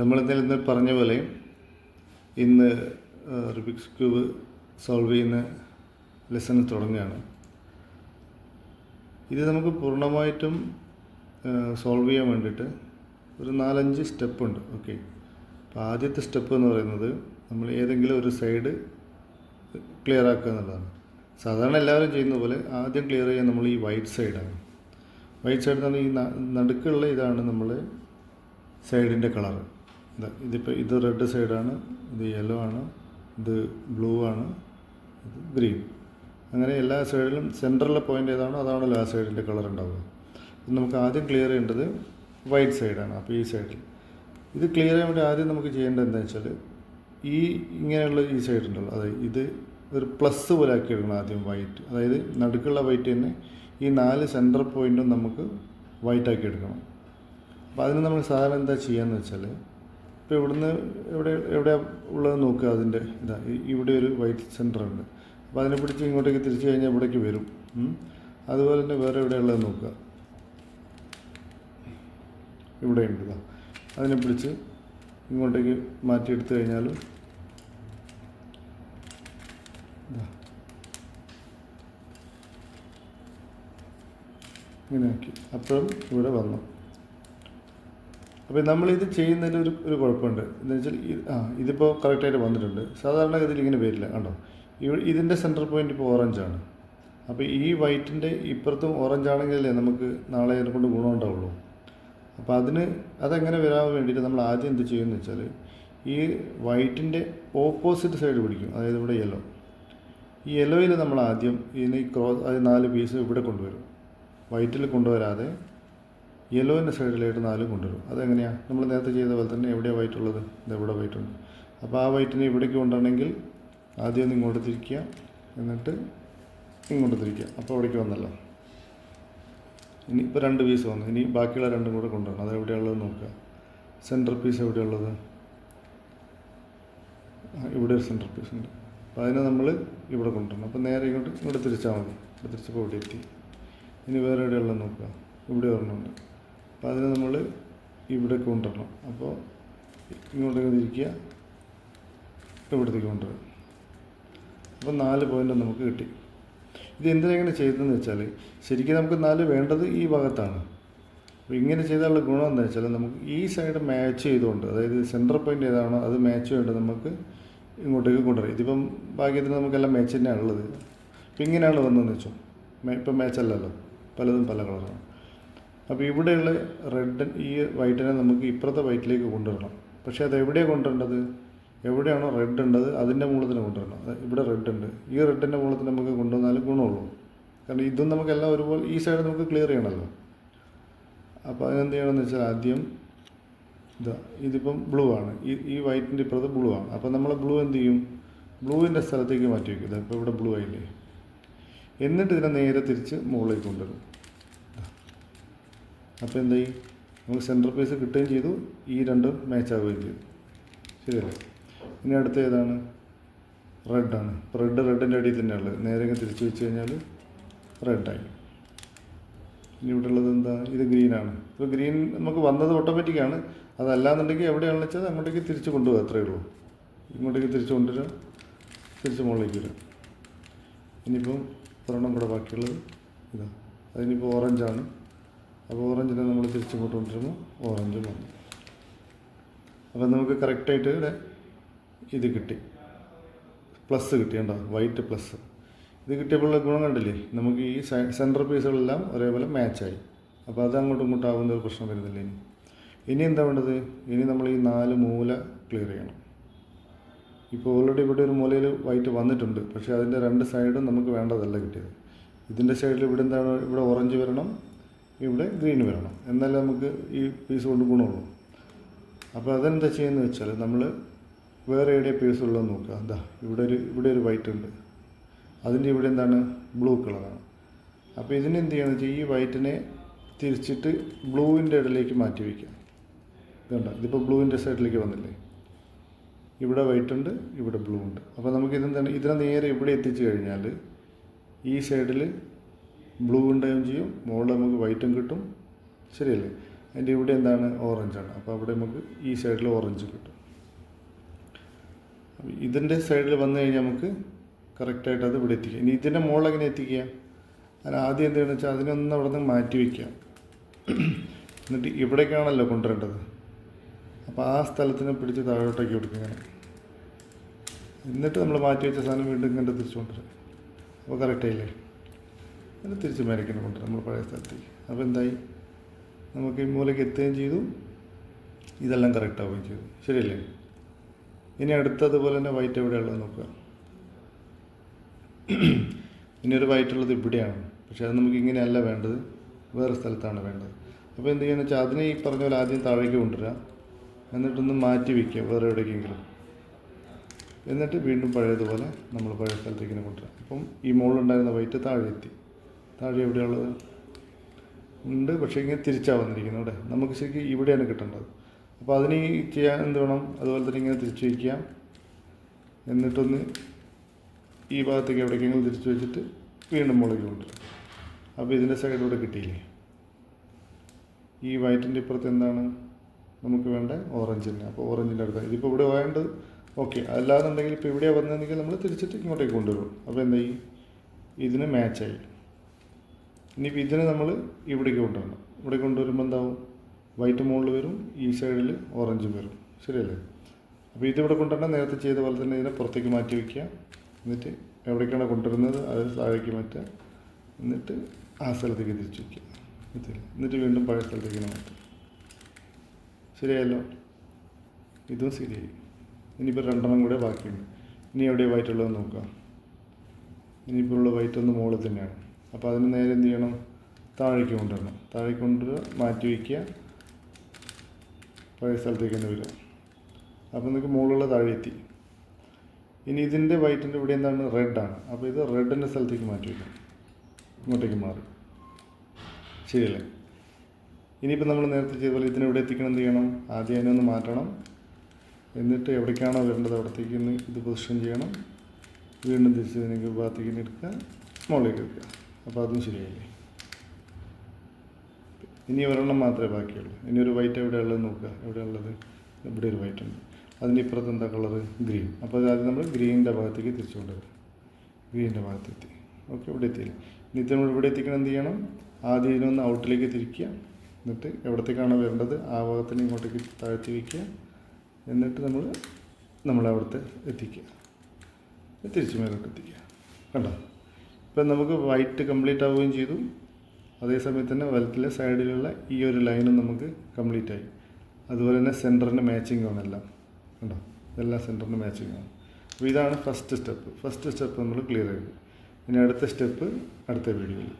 നമ്മൾ ഇന്നലെ ഇന്ന് പറഞ്ഞ പോലെ ഇന്ന് റുബിക്സ് ക്യൂബ് സോൾവ് ചെയ്യുന്ന ലെസൺ തുടങ്ങുകയാണ്. ഇത് നമുക്ക് പൂർണമായിട്ടും സോൾവ് ചെയ്യാൻ വേണ്ടിയിട്ട് ഒരു നാലഞ്ച് സ്റ്റെപ്പുണ്ട്. ഓക്കെ അപ്പോൾ ആദ്യത്തെ സ്റ്റെപ്പ് എന്ന് പറയുന്നത് നമ്മൾ ഏതെങ്കിലും ഒരു സൈഡ് ക്ലിയർ ആക്കുക എന്നുള്ളതാണ്. സാധാരണ എല്ലാവരും ചെയ്യുന്ന പോലെ ആദ്യം ക്ലിയർ ചെയ്യാൻ നമ്മൾ ഈ വൈറ്റ് സൈഡാണ് വൈറ്റ് സൈഡ് എന്ന് പറഞ്ഞാൽ ഈ നടുക്കുള്ള ഇതാണ് നമ്മൾ സൈഡിന്റെ കളറ് ഇതിപ്പോൾ ഇത് റെഡ് സൈഡാണ് ഇത് യെല്ലോ ആണ് ഇത് ബ്ലൂ ആണ് ഇത് ഗ്രീൻ. അങ്ങനെ എല്ലാ സൈഡിലും സെന്ററിലെ പോയിന്റ് ഏതാണോ അതാണല്ലോ ആ സൈഡിന്റെ കളർ ഉണ്ടാവുക. നമുക്ക് ആദ്യം ക്ലിയർ ചെയ്യേണ്ടത് വൈറ്റ് സൈഡാണ് അപ്പോൾ ഈ സൈഡിൽ ഇത് ക്ലിയർ ചെയ്യാൻ വേണ്ടി ആദ്യം നമുക്ക് ചെയ്യേണ്ടത് എന്താണെന്ന് വെച്ചാൽ ഈ ഇങ്ങനെയുള്ള ഈ സൈഡ് ഉണ്ടല്ലോ അതായത് ഇത് ഒരു പ്ലസ് പോലെ ആക്കി എടുക്കണം ആദ്യം വൈറ്റ് അതായത് നടുക്കുള്ള വൈറ്റ് തന്നെ ഈ നാല് സെന്റർ പോയിന്റും നമുക്ക് വൈറ്റ് ആക്കി എടുക്കണം. അപ്പോൾ അതിന് നമ്മൾ സാധാരണ എന്താ ചെയ്യാന്ന് വെച്ചാൽ ഇപ്പോൾ ഇവിടുന്ന് എവിടെ എവിടെ ഉള്ളത് നോക്കുക അതിന്റെ ഇതാ ഇവിടെ ഒരു വൈറ്റ് സെന്റർ ഉണ്ട് അപ്പോൾ അതിനെ പിടിച്ച് ഇങ്ങോട്ടേക്ക് തിരിച്ചു കഴിഞ്ഞാൽ ഇവിടേക്ക് വരും. അതുപോലെ തന്നെ വേറെ എവിടെയുള്ളത് നോക്കുക ഇവിടെ ഉണ്ട് ഇതാ. അതിനെ പിടിച്ച് ഇങ്ങോട്ടേക്ക് മാറ്റിയെടുത്തു കഴിഞ്ഞാലും ഇതാ. ഇങ്ങനെ ആക്കി. അപ്പോഴും ഇവിടെ വന്നു. അപ്പോൾ നമ്മളിത് ചെയ്യുന്നതിൽ ഒരു ഒരു കുഴപ്പമുണ്ട്. എന്ന് വെച്ചാൽ ആ ഇതിപ്പോൾ കറക്റ്റായിട്ട് വന്നിട്ടുണ്ട്. സാധാരണഗതിയിൽ ഇങ്ങനെ വരില്ല കണ്ടോ? ഇതിന്റെ സെന്റർ പോയിന്റ് ഇപ്പോൾ ഓറഞ്ചാണ് അപ്പോൾ ഈ വൈറ്റിന്റെ ഇപ്പുറത്തും ഓറഞ്ച് ആണെങ്കിലല്ലേ നമുക്ക് നാളെ അതിനെ കൊണ്ട് ഗുണമുണ്ടാവുള്ളൂ അപ്പോൾ അതിന് അതെങ്ങനെ വരാൻ വേണ്ടിയിട്ട് നമ്മൾ ആദ്യം എന്ത് ചെയ്യുമെന്ന് വെച്ചാൽ ഈ വൈറ്റിന്റെ ഓപ്പോസിറ്റ് സൈഡ് പിടിക്കും. അതായത് ഇവിടെ യെല്ലോ ഈ യെല്ലോയിൽ നമ്മൾ ആദ്യം ഇതിന് ക്രോസ് അത് നാല് പീസ് ഇവിടെ കൊണ്ടുവരും. വൈറ്റിൽ കൊണ്ടുവരാതെ യെല്ലോന്റെ സൈഡിലായിട്ട് നാലും കൊണ്ടുവരും. അതെങ്ങനെയാണ് നമ്മൾ നേരത്തെ ചെയ്ത പോലെ തന്നെ എവിടെയാണ് വൈറ്റ് ഉള്ളത്? ഇത് എവിടെ വൈറ്റ് ഉണ്ട്. അപ്പോൾ ആ വൈറ്റിനെ ഇവിടേക്ക് കൊണ്ടുവരണമെങ്കിൽ ആദ്യം ഒന്ന് ഇങ്ങോട്ട് തിരിക്കുക. എന്നിട്ട് ഇങ്ങോട്ട് തിരിക്കുക. അപ്പോൾ അവിടേക്ക് വന്നല്ലോ. ഇനി ഇപ്പോൾ രണ്ട് പീസ് വന്നു. ഇനി ബാക്കിയുള്ള രണ്ടും കൂടെ കൊണ്ടുവരണം. അത് എവിടെയുള്ളത് നോക്കുക. സെന്റർ പീസ് എവിടെയുള്ളത് ഇവിടെ ഒരു സെന്റർ പീസ് ഉണ്ട്. അപ്പോൾ അതിനെ നമ്മൾ ഇവിടെ കൊണ്ടുവരണം. അപ്പോൾ നേരെ ഇങ്ങോട്ട് ഇങ്ങോട്ട് തിരിച്ചാൽ മതി. ഇവിടെ തിരിച്ചപ്പോൾ ഇവിടെ എത്തി. ഇനി വേറെ എവിടെയുള്ളത് നോക്കുക. ഇവിടെ ഒരെണ്ണമുണ്ട് അപ്പോൾ അതിനെ നമ്മൾ ഇവിടെ കൊണ്ടുവരണം. അപ്പോൾ ഇങ്ങോട്ടേക്ക് തിരിക്കുക ഇവിടത്തേക്ക് കൊണ്ടുവരണം അപ്പോൾ നാല് പോയിന്റ് നമുക്ക് കിട്ടി. ഇത് എന്തിനെങ്ങനെ ചെയ്തതെന്ന് വെച്ചാൽ ശരിക്കും നമുക്ക് നാല് വേണ്ടത് ഈ ഭാഗത്താണ്. അപ്പോൾ ഇങ്ങനെ ചെയ്താലുള്ള ഗുണം എന്താ വെച്ചാൽ നമുക്ക് ഈ സൈഡ് മാച്ച് ചെയ്തുകൊണ്ട് അതായത് സെന്റർ പോയിന്റ് ഏതാണോ അത് മാച്ച് ചെയ്തുകൊണ്ട് നമുക്ക് ഇങ്ങോട്ടേക്ക് കൊണ്ടുവരാം. ഇതിപ്പം ഭാഗ്യത്തിന് നമുക്കെല്ലാം മാച്ച് തന്നെയാണ് ഉള്ളത് ഇപ്പം ഇങ്ങനെയാണ് വന്നതെന്ന് വെച്ചോ. ഇപ്പം മാച്ച് അല്ലല്ലോ. പലതും പല കളറാണ് അപ്പോൾ ഇവിടെയുള്ള റെഡ് ഈ വൈറ്റിനെ നമുക്ക് ഇപ്പുറത്തെ വൈറ്റിലേക്ക് കൊണ്ടുവരണം. പക്ഷേ അത് എവിടെയാണ് കൊണ്ടുവരേണ്ടത്? എവിടെയാണോ റെഡ് ഉണ്ടത് അതിന്റെ മുകളിൽ കൊണ്ടുവരണം. ഇവിടെ റെഡ് ഉണ്ട്. ഈ റെഡിന്റെ മുകളിൽ നമുക്ക് കൊണ്ടുവന്നാലും ഗുണമുള്ളൂ. കാരണം ഇതും നമുക്കെല്ലാം ഒരുപോലെ ഈ സൈഡ് നമുക്ക് ക്ലിയർ ചെയ്യണമല്ലോ അപ്പോൾ അതെന്ത് ചെയ്യണമെന്ന് വെച്ചാൽ ആദ്യം ഇതാ ഇതിപ്പം ബ്ലൂ ആണ്. ഈ ഈ വൈറ്റിന്റെ ഇപ്പുറത്ത് ബ്ലൂ ആണ്. അപ്പോൾ നമ്മൾ ബ്ലൂ എന്ത് ചെയ്യും? ബ്ലൂവിന്റെ സ്ഥലത്തേക്ക് മാറ്റി വയ്ക്കും ഇതാ ഇപ്പോൾ ഇവിടെ ബ്ലൂ ആയില്ലേ? എന്നിട്ട് ഇതിനെ നേരെ തിരിച്ച് മുകളിലേക്ക് കൊണ്ടുവരും. അപ്പോൾ എന്തായി നമുക്ക് സെൻട്രൽ പീസ് കിട്ടുകയും ചെയ്തു. ഈ രണ്ടും മാച്ച് ആവുകയും ചെയ്തു. ശരിയല്ലേ? ഇനി അടുത്ത ഏതാണ്? റെഡാണ് ഇപ്പോൾ റെഡ് റെഡിന്റെ അടിയിൽ തന്നെയുള്ളത് നേരെ തിരിച്ചു വെച്ച് കഴിഞ്ഞാൽ റെഡായി ഇനി ഇവിടെ ഉള്ളത് എന്താ? ഇത് ഗ്രീനാണ് ഇപ്പോൾ ഗ്രീൻ നമുക്ക് വന്നത് ഓട്ടോമാറ്റിക്കാണ് അതല്ലാന്നുണ്ടെങ്കിൽ എവിടെയാണെന്ന് വെച്ചാൽ അങ്ങോട്ടേക്ക് തിരിച്ച് കൊണ്ടുപോകുക അത്രയേ ഉള്ളൂ. ഇങ്ങോട്ടേക്ക് തിരിച്ച് കൊണ്ടുവരിക തിരിച്ച് മുകളിലേക്ക് വരിക ഇനിയിപ്പം ഒരെണ്ണം കൂടെ ബാക്കിയുള്ളത് ഇതാ. അതിനിപ്പോൾ ഓറഞ്ചാണ് അപ്പോൾ ഓറഞ്ചിനെ നമ്മൾ തിരിച്ച് പോട്ടുകൊണ്ടിരുന്നു ഓറഞ്ചും വന്നു. അപ്പം നമുക്ക് കറക്റ്റായിട്ട് ഇവിടെ ഇത് കിട്ടി. പ്ലസ് കിട്ടി കണ്ടോ? വൈറ്റ് പ്ലസ് ഇത് കിട്ടിയപ്പോഴുള്ള ഗുണം കണ്ടില്ലേ? നമുക്ക് ഈ സെന്റർ പീസുകളെല്ലാം ഒരേപോലെ മാച്ചായി അപ്പോൾ അത് അങ്ങോട്ടും ഇങ്ങോട്ടും ആവുന്ന ഒരു പ്രശ്നം വരുന്നില്ല ഇനി? ഇനി എന്താ വേണ്ടത്? ഇനി നമ്മൾ ഈ നാല് മൂല ക്ലിയർ ചെയ്യണം. ഇപ്പോൾ ഓൾറെഡി ഇവിടെ ഒരു മൂലയിൽ വൈറ്റ് വന്നിട്ടുണ്ട്. പക്ഷേ അതിന്റെ രണ്ട് സൈഡും നമുക്ക് വേണ്ടതല്ല കിട്ടിയത്. ഇതിന്റെ സൈഡിൽ ഇവിടെ എന്താണ്? ഇവിടെ ഓറഞ്ച് വരണം. ഇവിടെ ഗ്രീൻ വരണം എന്നാലേ നമുക്ക് ഈ പീസ് കൊണ്ട് ഗുണമുള്ളൂ. അപ്പോൾ അതെന്താ ചെയ്യുന്നത് വെച്ചാൽ നമ്മൾ വേറെ എവിടെ പീസ് ഉള്ളത് നോക്കുക. എന്താ ഇവിടെ ഒരു ഇവിടെ ഒരു വൈറ്റ് ഉണ്ട്. അതിന്റെ ഇവിടെ എന്താണ്? ബ്ലൂ കളറാണ് അപ്പോൾ ഇതിന് എന്ത് ചെയ്യണമെന്ന് വെച്ചാൽ ഈ വൈറ്റിനെ തിരിച്ചിട്ട് ബ്ലൂവിന്റെ ഇടയിലേക്ക് മാറ്റി വയ്ക്കുക ഇതുണ്ട് ഇതിപ്പോൾ ബ്ലൂവിന്റെ സൈഡിലേക്ക് വന്നില്ലേ? ഇവിടെ വൈറ്റ് ഉണ്ട് ഇവിടെ ബ്ലൂ ഉണ്ട്. അപ്പോൾ നമുക്ക് ഇതെന്താണ്? ഇതിനെ നേരെ ഇവിടെ എത്തിച്ചു കഴിഞ്ഞാൽ ഈ സൈഡിൽ ബ്ലൂ ഉണ്ടാവുകയും ചെയ്യും. മുകളിൽ നമുക്ക് വൈറ്റും കിട്ടും. ശരിയല്ലേ? അതിന്റെ ഇവിടെ എന്താണ്? ഓറഞ്ചാണ് അപ്പോൾ അവിടെ നമുക്ക് ഈ സൈഡിൽ ഓറഞ്ച് കിട്ടും. ഇതിന്റെ സൈഡിൽ വന്നു കഴിഞ്ഞാൽ നമുക്ക് കറക്റ്റായിട്ട് അത് ഇവിടെ എത്തിക്കാം. ഇനി ഇതിന്റെ മുകളിൽ എങ്ങനെ എത്തിക്കുക? അതിന് ആദ്യം എന്ത് ചെയ്യണമെന്ന് വെച്ചാൽ അതിനൊന്ന് അവിടെ നിന്ന് മാറ്റി വയ്ക്കുക. എന്നിട്ട് ഇവിടേക്കാണല്ലോ കൊണ്ടുവരേണ്ടത്. അപ്പോൾ ആ സ്ഥലത്തിനെ പിടിച്ച് താഴോട്ടേക്ക് കൊടുക്കുക. എന്നിട്ട് നമ്മൾ മാറ്റി വെച്ച സാധനം വീണ്ടും ഇങ്ങനെ തിരിച്ചു അപ്പോൾ കറക്റ്റായില്ലേ അത് തിരിച്ച് മേലേക്കിന് കൊണ്ട് നമ്മൾ പഴയ സ്ഥലത്തേക്ക്. അപ്പോൾ എന്തായി? നമുക്ക് ഈ മൂലയ്ക്ക് എത്തുകയും ചെയ്തു. ഇതെല്ലാം കറക്റ്റ് ആവുകയും ചെയ്തു. ശരിയല്ലേ? ഇനി അടുത്തതുപോലെ തന്നെ വൈറ്റ് എവിടെയുള്ളത് നോക്കുക. ഇനി ഒരു വൈറ്റ് ഉള്ളത് ഇവിടെയാണ്. പക്ഷേ അത് നമുക്ക് ഇങ്ങനെയല്ല വേണ്ടത്. വേറെ സ്ഥലത്താണ് വേണ്ടത്. അപ്പോൾ എന്ത് ചെയ്യുക? വെച്ചാൽ അതിനെ ഈ പറഞ്ഞ പോലെ ആദ്യം താഴേക്ക് കൊണ്ടുവരിക. എന്നിട്ടൊന്ന് മാറ്റി വയ്ക്കുക വേറെ എവിടേക്കെങ്കിലും. എന്നിട്ട് വീണ്ടും പഴയതുപോലെ നമ്മൾ പഴയ സ്ഥലത്തേക്ക് ഇങ്ങനെ കൊണ്ടുവരാം അപ്പം ഈ മുകളിലുണ്ടായിരുന്ന വൈറ്റ് താഴെ എത്തി. താഴെ എവിടെയുള്ളത് ഉണ്ട്. പക്ഷേ ഇങ്ങനെ തിരിച്ചാണ് വന്നിരിക്കുന്നത്. ഇവിടെ നമുക്ക് ശരിക്കും ഇവിടെയാണ് കിട്ടേണ്ടത്. അപ്പോൾ അതിന് ചെയ്യാൻ എന്ത് വേണം? അതുപോലെ തന്നെ ഇങ്ങനെ തിരിച്ചു വയ്ക്കുക എന്നിട്ടൊന്ന് ഈ ഭാഗത്തേക്ക് എവിടേക്കെങ്കിലും തിരിച്ചു വെച്ചിട്ട് വീണ്ടും മുകളിലേക്ക് കൊണ്ടുവരും. അപ്പോൾ ഇതിന്റെ സൈഡിലൂടെ കിട്ടിയില്ലേ? ഈ വൈറ്റിന്റെ ഇപ്പുറത്ത് എന്താണ് നമുക്ക് വേണ്ട ഓറഞ്ചിന് അപ്പോൾ ഓറഞ്ചിന്റെ അടുത്ത്. ഇതിപ്പോൾ ഇവിടെ വേണ്ടത് ഓക്കെ. അല്ലാന്നുണ്ടെങ്കിൽ ഇപ്പോൾ ഇവിടെയാണ് വന്നതെങ്കിൽ നമ്മൾ തിരിച്ചിട്ട് ഇങ്ങോട്ടേക്ക് കൊണ്ടുവരും. അപ്പോൾ എന്തായി? ഇതിന് മാച്ചായി ഇനിയിപ്പോൾ ഇതിനെ നമ്മൾ ഇവിടേക്ക് കൊണ്ടുവരണം. ഇവിടെ കൊണ്ടുവരുമ്പോൾ എന്താവും? വൈറ്റ് മുകളിൽ വരും ഈ സൈഡിൽ ഓറഞ്ചും വരും. ശരിയല്ലേ? അപ്പോൾ ഇതിവിടെ കൊണ്ടുവരണം നേരത്തെ ചെയ്ത പോലെ തന്നെ ഇതിനെ പുറത്തേക്ക് മാറ്റി വയ്ക്കുക എന്നിട്ട് എവിടേക്കാണ് കൊണ്ടുവരുന്നത് അത് താഴേക്ക് മാറ്റുക. എന്നിട്ട് ആ സ്ഥലത്തേക്ക് തിരിച്ചു വയ്ക്കുക എന്നിട്ട് വീണ്ടും പഴയ സ്ഥലത്തേക്ക് മാറ്റുക. ശരിയായല്ലോ? ഇതും ശരിയായി. ഇനിയിപ്പോൾ രണ്ടെണ്ണം കൂടെ ബാക്കിയുണ്ട്. ഇനി എവിടെയാണ് വൈറ്റ് നോക്കുക നോക്കാം. ഇനിയിപ്പോൾ ഉള്ള വൈറ്റ് മുകളിൽ തന്നെയാണ്. അപ്പോൾ അതിന് നേരെ എന്ത് ചെയ്യണം? താഴേക്ക് കൊണ്ടുവരണം. താഴേക്ക് കൊണ്ടുവരിക മാറ്റി വയ്ക്കുക. പഴയ സ്ഥലത്തേക്ക് തന്നെ വരിക. അപ്പോൾ നിങ്ങൾക്ക് മുകളിലുള്ള താഴെ എത്തി. ഇനി ഇതിന്റെ വൈറ്റിന്റെ ഇവിടെ എന്താണ്? റെഡാണ് അപ്പോൾ ഇത് റെഡിന്റെ സ്ഥലത്തേക്ക് മാറ്റി വയ്ക്കാം. ഇങ്ങോട്ടേക്ക് മാറി. ശരിയല്ലേ? ഇനിയിപ്പോൾ നമ്മൾ നേരത്തെ ചെയ്ത പോലെ ഇതിനെ ഇവിടെ എത്തിക്കണം എന്ത് ചെയ്യണം? ആദ്യം അതിനെ ഒന്ന് മാറ്റണം. എന്നിട്ട് എവിടേക്കാണോ വരേണ്ടത് അവിടത്തേക്ക് ഇത് പൊസിഷൻ ചെയ്യണം. വീണ്ടും തിരിച്ച് ഇതിനെ ഭാഗത്തേക്ക് എടുക്കുക. മുകളിലേക്ക് എടുക്കുക. അപ്പോൾ അതും ശരിയായില്ലേ? ഇനി ഒരെണ്ണം മാത്രമേ ബാക്കിയുള്ളൂ. ഇനി ഒരു വൈറ്റ് എവിടെ ഉള്ളത് നോക്കുക എവിടെ ഉള്ളത് ഇവിടെ ഒരു വൈറ്റ് ഉണ്ട്. അതിന്റെ ഇപ്പുറത്ത് എന്താ കളറ് ഗ്രീൻ അപ്പോൾ അത് ആദ്യം നമ്മൾ ഗ്രീനിന്റെ ഭാഗത്തേക്ക് തിരിച്ചു കൊണ്ടുവരും ഗ്രീനിന്റെ ഭാഗത്തെത്തി ഓക്കെ ഇവിടെ എത്തിയില്ല? ഇനി നമ്മൾ ഇവിടെ എത്തിക്കണം എന്ത് ചെയ്യണം? ആദ്യം ഇതിനൊന്ന് ഔട്ടിലേക്ക് തിരിക്കുക. എന്നിട്ട് എവിടത്തേക്കാണ് വരേണ്ടത്? ആ ഭാഗത്തിന് ഇങ്ങോട്ടേക്ക് താഴ്ത്തി വയ്ക്കുക എന്നിട്ട് നമ്മൾ നമ്മളെ അവിടുത്തെ എത്തിക്കുക. തിരിച്ച് മേലോട്ട് എത്തിക്കുക. കണ്ടോ? ഇപ്പം നമുക്ക് വൈറ്റ് കംപ്ലീറ്റ് ആവുകയും ചെയ്തു. അതേസമയത്ത് തന്നെ വലത്തിലെ സൈഡിലുള്ള ഈ ഒരു ലൈനും നമുക്ക് കംപ്ലീറ്റ് ആയി. അതുപോലെ തന്നെ സെന്ററിന്റെ മാച്ചിങ് ആണ് എല്ലാം. കണ്ടോ? ഇതെല്ലാം സെന്ററിന്റെ മാച്ചിങ് ആണ്. അപ്പോൾ ഇതാണ് ഫസ്റ്റ് സ്റ്റെപ്പ്. ഫസ്റ്റ് സ്റ്റെപ്പ് നമ്മൾ ക്ലിയർ ചെയ്തു. ഇനി അടുത്ത സ്റ്റെപ്പ് അടുത്ത വീഡിയോയിൽ.